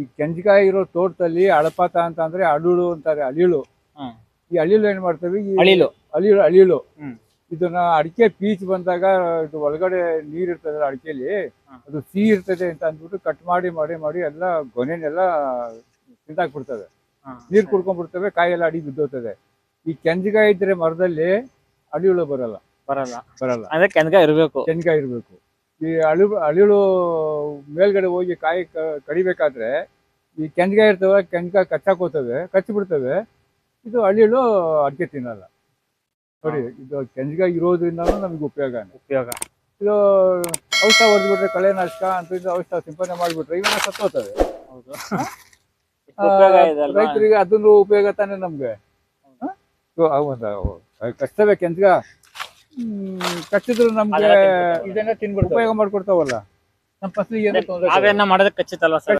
ಈ ಕೆಂಜಕಾಯಿ ಇರೋ ತೋಟದಲ್ಲಿ ಅಳಪಾತ ಅಂತ ಅಂದ್ರೆ ಅಳುಳು ಅಂತಾರೆ ಅಳಿಳು. ಈ ಅಳಿಲು ಏನ್ ಮಾಡ್ತೇವೆ? ಈ ಅಳಿಲು ಅಳಿಲು ಅಳಿಲು ಇದನ್ನ ಅಡಿಕೆ ಪೀಚ್ ಬಂದಾಗ ಇದು ಒಳಗಡೆ ನೀರ್ ಇರ್ತದೆ ಅಡಿಕೆಲಿ. ಅದು ಸಿಹಿ ಇರ್ತದೆ ಅಂತ ಅಂದ್ಬಿಟ್ಟು ಕಟ್ ಮಾಡಿ ಮಾಡಿ ಮಾಡಿ ಎಲ್ಲ ಗೊನೆನೆಲ್ಲ ತಿಂದಾಕ್ಬಿಡ್ತವೆ. ನೀರ್ ಕುಡ್ಕೊಂಡ್ಬಿಡ್ತವೆ ಕಾಯಿ ಎಲ್ಲ ಅಡಿ ಬಿದ್ದೋಗ್ತದೆ. ಈ ಕೆಂಜಕಾಯಿ ಇದ್ರೆ ಮರದಲ್ಲಿ ಅಳಿಳು ಬರಲ್ಲ. ಬರಲ್ಲ. ಬರಲ್ಲ. ಅಂದ್ರೆ ಕೆಂದ್ಗ ಇರ್ಬೇಕು. ಕೆಂಜಿಕಾಯಿ ಇರಬೇಕು. ಈ ಅಳಿ ಅಳಿಳು ಮೇಲ್ಗಡೆ ಹೋಗಿ ಕಾಯಿ ಕಡಿಬೇಕಾದ್ರೆ ಈ ಕೆಂಜಕಾಯಿ ಇರ್ತವೆ ಕೆಂಜಕಾಯಿ ಕಚ್ಚಾಕೋತವೆ ಕಚ್ಚಿ ಬಿಡ್ತವೆ ಇದು ಅಳಿಳು ಅಡಿಕೆ ತಿನ್ನಲ್ಲ. ಸರಿ ಇದು ಕೆಂಜಕಾಯಿ ಇರೋದ್ರಿಂದ ನಮ್ಗೆ ಉಪಯೋಗ ಉಪಯೋಗ. ಇದು ಔಷಧ ಹೊಡೆದ್ಬಿಟ್ರೆ ಕಳೆನಾಶಕ ಅಂತ ಇದು ಔಷಧ ಸಿಂಪಡಣೆ ಮಾಡಿಬಿಟ್ರೆ ಇವನ್ನ ಸತ್ತೋತವೆ ರೈತರಿಗೆ ಅದನ್ನು ಉಪಯೋಗ ತಾನೆ ನಮ್ಗೆ. ಕಷ್ಟವೇ ಕೆಂಜಗ ಕಚ್ಚಿದ್ರು ನಮ್ಗೆ ತಿನ್ಬಿಡ್ತವೆ. ಇದನ್ನ ತಿನ್ಬಿಡ್ತಾರೆ ಉಪಯೋಗ ಮಾಡ್ಕೊಡ್ತಾವಲ್ಲ. ನಮ್ಮ ಫಸಲಿಗೆ ಏನೋ ತೊಂದ್ರೆ ಆವೇನ ಮಾಡೋದಕ್ಕೆ ಸರ್?